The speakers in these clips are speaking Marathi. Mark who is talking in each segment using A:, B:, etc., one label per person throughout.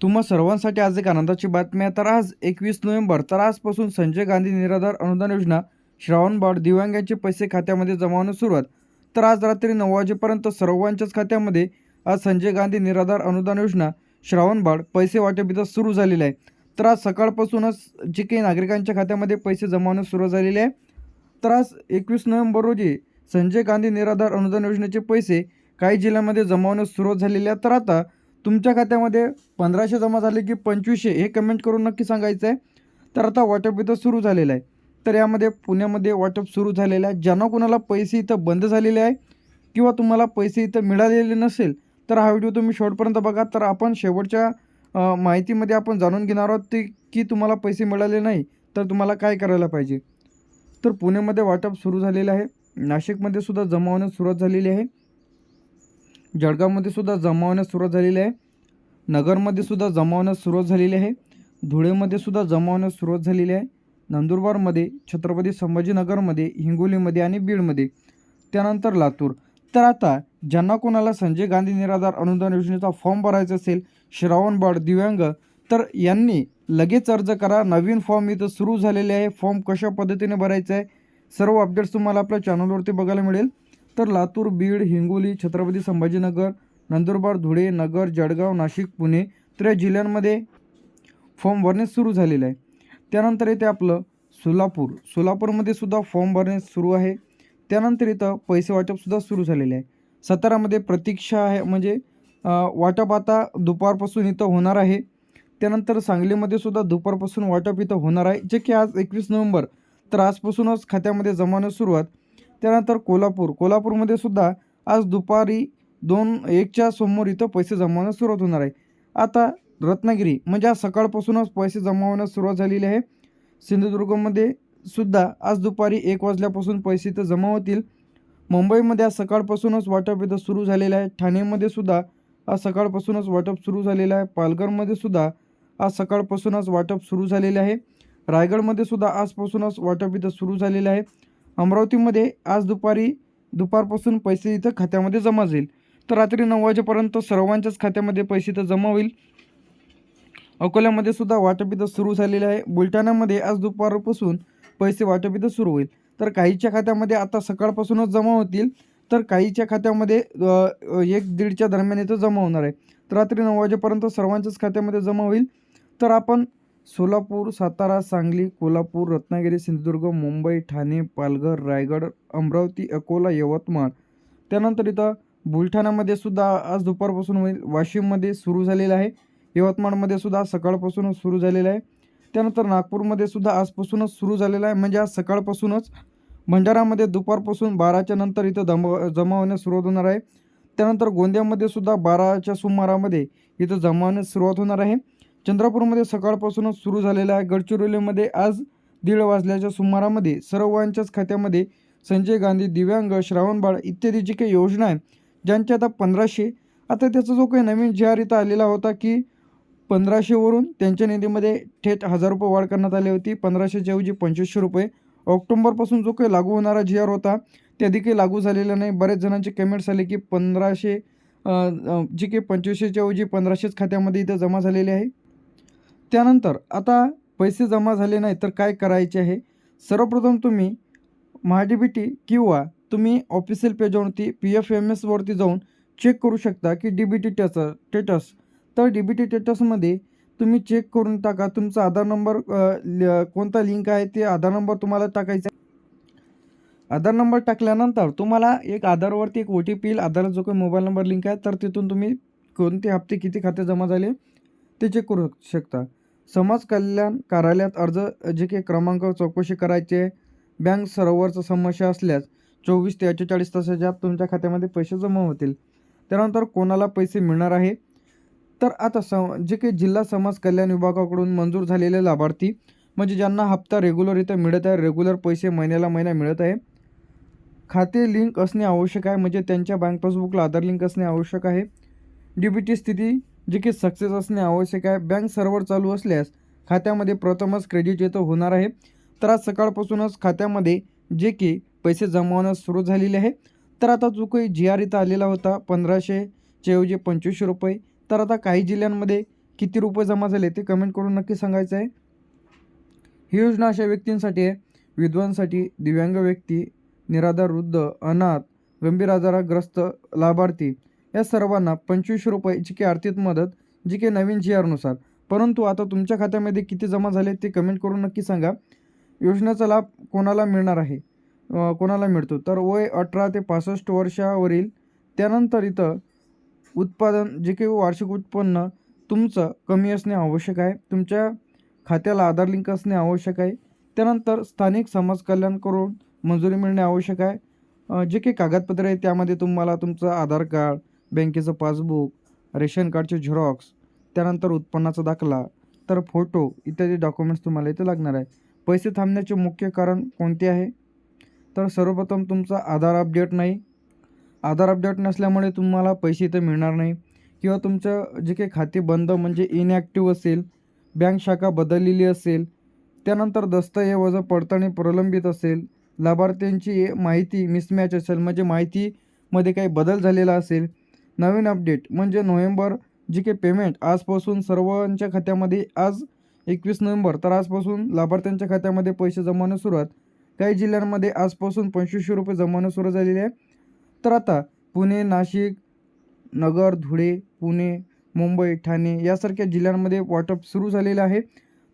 A: तुम्हा सर्वांसाठी आज एक आनंदाची बातमी आहे. तर आज एकवीस नोव्हेंबर तर आजपासून संजय गांधी निराधार अनुदान योजना श्रावणबाळ दिव्यांगांचे पैसे खात्यामध्ये जमा होण्यास सुरुवात. तर आज रात्री नऊ वाजेपर्यंत सर्वांच्याच खात्यामध्ये आज संजय गांधी निराधार अनुदान योजना श्रावणबाळ पैसे वाटप सुरू झालेले आहे. तर आज सकाळपासूनच जे काही नागरिकांच्या खात्यामध्ये पैसे जमा सुरू झालेले आहे. तर आज एकवीस नोव्हेंबर रोजी संजय गांधी निराधार अनुदान योजनेचे पैसे काही जिल्ह्यांमध्ये जमा होण्यास सुरुवात झालेली आहे. तर आता तुमच्या खात्यामध्ये पंधराशे जमा झाले की पंचवीसशे हे कमेंट करून नक्की सांगायचं आहे तर आता वाटप इथं सुरू झालेलं आहे. तर यामध्ये पुण्यामध्ये वाटप सुरू झालेलं आहे. ज्यांना कोणाला पैसे इथं बंद झालेले आहे किंवा तुम्हाला पैसे इथं मिळालेले नसेल तर हा व्हिडिओ तुम्ही शेवटपर्यंत बघा. तर आपण शेवटच्या माहितीमध्ये आपण जाणून घेणार आहोत ते की तुम्हाला पैसे मिळाले नाही तर तुम्हाला काय करायला पाहिजे? तर पुण्यामध्ये वाटप सुरू झालेलं आहे. नाशिकमध्ये सुद्धा जमा होण्यास सुरुवात झालेली आहे. जळगावमध्ये सुद्धा जमा होण्यास सुरुवात झालेली आहे. नगरमध्ये सुद्धा जमा होण्यास सुरुवात झालेली आहे. धुळेमध्ये सुद्धा जमा होण्यास सुरुवात झालेली आहे. नंदुरबारमध्ये छत्रपती संभाजीनगरमध्ये हिंगोलीमध्ये आणि बीडमध्ये. त्यानंतर लातूर. तर आता ज्यांना कोणाला संजय गांधी निराधार अनुदान योजनेचा फॉर्म भरायचा असेल श्रावणबाळ दिव्यांग तर यांनी लगेच अर्ज करा. नवीन फॉर्म इथं सुरू झालेले आहे. फॉर्म कशा पद्धतीने भरायचा आहे? सर्व अपडेट्स तुम्हाला आपल्या चॅनलवरती बघायला मिळेल. तर लातूर बीड हिंगोली छत्रपती संभाजीनगर नंदुरबार धुळे नगर जळगाव नाशिक पुणे तर या जिल्ह्यांमध्ये फॉर्म भरणे सुरू झालेलं आहे. त्यानंतर येते आपलं सोलापूर. सोलापूरमध्ये सुद्धा फॉर्म भरणे सुरू आहे. त्यानंतर इथं पैसे वाटपसुद्धा सुरू झालेले आहे. सातारामध्ये प्रतीक्षा आहे म्हणजे वाटप आता दुपारपासून इथं होणार आहे. त्यानंतर सांगलीमध्ये सुद्धा दुपारपासून वाटप इथं होणार आहे जे की आज एकवीस नोव्हेंबर तर आजपासूनच खात्यामध्ये जमावण्यास सुरुवात. त्यानंतर कोल्हापूर. कोल्हापूरमध्ये सुद्धा आज दुपारी दोन एकच्या समोर इथं पैसे जमावण्यास सुरुवात होणार आहे. आता रत्नागिरी म्हणजे आज सकाळपासूनच पैसे जमावण्यास सुरुवात झालेली आहे. सिंधुदुर्गमध्ये सुद्धा आज दुपारी एक वाजल्यापासून पैसे इथं जमा होतील. मुंबईमध्ये आज सकाळपासूनच वाटप इथं सुरू झालेलं आहे. ठाणेमध्ये सुद्धा आज सकाळपासूनच वाटप सुरू झालेलं आहे. पालघरमध्ये सुद्धा आज सकाळपासूनच वाटप सुरू झालेले आहे. रायगडमध्ये सुद्धा आजपासूनच वाटप इथं सुरू झालेलं आहे. अमरावतीमध्ये आज दुपारी दुपारपासून पैसे इथं खात्यामध्ये जमा जाईल. तर रात्री नऊ वाजेपर्यंत सर्वांच्याच खात्यामध्ये पैसे तर जमा होईल. अकोल्यामध्ये सुद्धा वाटप इथं सुरू झालेलं आहे. बुलढाण्यामध्ये आज दुपारपासून पैसे वाटप इथं सुरू होईल. तर काहीच्या खात्यामध्ये आता सकाळपासूनच जमा होतील. तर काहीच्या खात्यामध्ये एक दीडच्या दरम्यान इथं जमा होणार आहे. तर रात्री नऊ वाजेपर्यंत सर्वांच्याच खात्यामध्ये जमा होईल. तर आपण सोलापूर सातारा सांगली कोल्हापूर रत्नागिरी सिंधुदुर्ग मुंबई ठाणे पालघर रायगड अमरावती अकोला यवतमाळ. त्यानंतर इथं बुलढाण्यामध्ये सुद्धा आज दुपारपासून होईल. वाशिममध्ये सुरू झालेलं आहे. यवतमाळमध्ये सुद्धा सकाळपासूनच सुरू झालेलं आहे. त्यानंतर नागपूरमध्ये सुद्धा आजपासूनच सुरू झालेलं आहे. म्हणजे आज सकाळपासूनच भंडारामध्ये दुपारपासून बाराच्या नंतर इथं दम जमा होण्यास सुरुवात होणार आहे. त्यानंतर गोंदियामध्ये सुद्धा बाराच्या सुमारामध्ये इथं जमा होण्यास सुरुवात होणार आहे. चंद्रपूरमध्ये सकाळपासूनच सुरू झालेलं आहे. गडचिरोलीमध्ये आज दीड वाजल्याच्या सुमारामध्ये सर्वांच्याच खात्यामध्ये संजय गांधी दिव्यांग श्रावणबाळ इत्यादी जी काही योजना आहे ज्यांचे आता पंधराशे आता त्याचा जो काही नवीन जी आर इथं आलेला होता की पंधराशेवरून त्यांच्या निधीमध्ये थेट हजार रुपये वाढ करण्यात आली होती. पंधराशेच्या ऐवजी पंचवीसशे रुपये. ऑक्टोंबरपासून जो काही लागू होणारा जी आर होता ते काही लागू झालेला नाही. बरेच जणांचे कमेंट्स आले की पंधराशे जी काही पंचवीसशेच्या ऐवजी पंधराशेच खात्यामध्ये इथं जमा झालेले आहे. त्यानंतर आता पैसे जमा झाले नाही तर काय करायचे आहे? सर्वप्रथम तुम्ही महाडी बी टी किंवा तुम्ही ऑफिशियल पेजवरती पी एफ एम एसवरती जाऊन चेक करू शकता की डी बी टी टेच टेटस तर डी बी टी टेटसमध्ये तुम्ही चेक करून टाका. तुमचा आधार नंबर कोणता लिंक आहे ते आधार नंबर तुम्हाला टाकायचा आधार नंबर टाकल्यानंतर तुम्हाला एक आधारवरती एक ओ टी पी येईल. आधारला जो काही मोबाईल नंबर लिंक आहे तर तिथून तुम्ही कोणते हप्ते किती खाते जमा झाले ते चेक करू शकता. समाज कल्याण कार्यालयात अर्ज जे काही क्रमांक चौकशी करायचे बँक सर्व्हरचं समस्या असल्यास चोवीस ते अठ्ठेचाळीस तासाच्या आत तुमच्या खात्यामध्ये पैसे जमा होतील त्यानंतर कोणाला पैसे मिळणार आहे? तर आता स जे काही जिल्हा समाज कल्याण विभागाकडून मंजूर झालेले लाभार्थी म्हणजे ज्यांना हप्ता रेग्युलर इथं मिळत आहे रेग्युलर पैसे महिन्याला महिना मिळत आहे खाते लिंक असणे आवश्यक आहे म्हणजे त्यांच्या बँक पासबुकला आधार लिंक असणे आवश्यक आहे डी स्थिती जी की सक्सेस असणे आवश्यक आहे बँक सर्व्हर चालू असल्यास खात्यामध्ये प्रथमच क्रेडिट येतं होणार आहे. तर आज सकाळपासूनच खात्यामध्ये जे की पैसे जमावण्यास सुरू झालेले आहे. तर आता जो काही जी आर इथं आलेला होता पंधराशेच्या ऐवजी पंचवीसशे रुपये. तर आता काही जिल्ह्यांमध्ये किती रुपये जमा झाले ते कमेंट करून नक्की सांगायचं आहे. ही योजना अशा व्यक्तींसाठी आहे. विद्वांसाठी दिव्यांग व्यक्ती निराधार वृद्ध अनाथ गंभीर आजाराग्रस्त लाभार्थी या सर्वांना पंचवीसशे जी की आर्थिक मदत जी की नवीन जी आरनुसार परंतु आता तुमच्या खात्यामध्ये किती जमा झाले ते कमेंट करून नक्की सांगा. योजनेचा लाभ कोणाला मिळणार आहे? कोणाला मिळतो? तर वय अठरा ते पासष्ट वर्षावरील त्यानंतर इथं उत्पादन जे काही वार्षिक उत्पन्न तुमचं कमी असणे आवश्यक आहे. तुमच्या खात्याला आधार लिंक असणे आवश्यक आहे. त्यानंतर स्थानिक समाज कल्याण करून मंजुरी मिळणे आवश्यक आहे. जे काही कागदपत्रे आहे त्यामध्ये तुम्हाला तुमचं आधार कार्ड बँकेचं पासबुक रेशन कार्डचे झेरॉक्स त्यानंतर उत्पन्नाचा दाखला तर फोटो इत्यादी डॉक्युमेंट्स तुम्हाला इथे लागणार आहे. पैसे थांबण्याचे मुख्य कारण कोणते आहे? तर सर्वप्रथम तुमचा आधार अपडेट नाही. आधार अपडेट नसल्यामुळे तुम्हाला पैसे इथे मिळणार नाही. किंवा तुमचं जे काही खाते बंद म्हणजे इनॲक्टिव्ह असेल बँक शाखा बदललेली असेल त्यानंतर दस्तऐवज पडताळणी प्रलंबित असेल लाभार्थ्यांची माहिती मिसमॅच असेल म्हणजे माहितीमध्ये काही बदल झालेला असेल नवीन अपडेट म्हणजे नोव्हेंबर जी काही पेमेंट आजपासून सर्वांच्या खात्यामध्ये आज एकवीस नोव्हेंबर तर आजपासून लाभार्थ्यांच्या खात्यामध्ये पैसे जमवणं सुरुवात काही जिल्ह्यांमध्ये आजपासून पंचवीसशे रुपये जमवणं सुरू झालेली आहे. तर आता पुणे नाशिक नगर धुळे पुणे मुंबई ठाणे यासारख्या जिल्ह्यांमध्ये वाटप सुरू झालेलं आहे.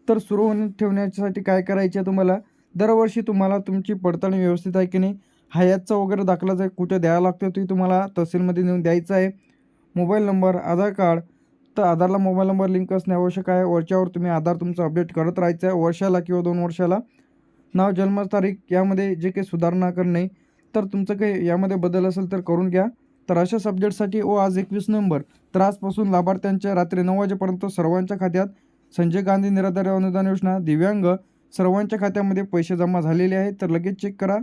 A: तर सुरू होणे ठेवण्यासाठी काय करायचे आहे तुम्हाला? दरवर्षी तुम्हाला तुमची पडताळणी व्यवस्थित आहे की नाही? हयातचा वगैरे दाखला जर कुठे द्यावा लागतो तो तुम्हाला तहसीलमध्ये नेऊन द्यायचा आहे. मोबाईल नंबर आधार कार्ड तर आधारला मोबाईल नंबर लिंक असणे आवश्यक आहे. वरच्यावर तुम्ही आधार तुमचं अपडेट करत राहायचं आहे. वर्षाला किंवा दोन वर्षाला. नाव जन्मतारीख यामध्ये जे काही सुधारणा करणे तर तुमचं काही यामध्ये बदल असेल तर करून घ्या. तर अशा सब्जेक्टसाठी ओ आज एकवीस नोव्हेंबर तर आजपासून लाभार्थ्यांच्या रात्री नऊ वाजेपर्यंत सर्वांच्या खात्यात संजय गांधी निराधार अनुदान योजना दिव्यांग सर्वांच्या खात्यामध्ये पैसे जमा झालेले आहेत. तर लगेच चेक करा.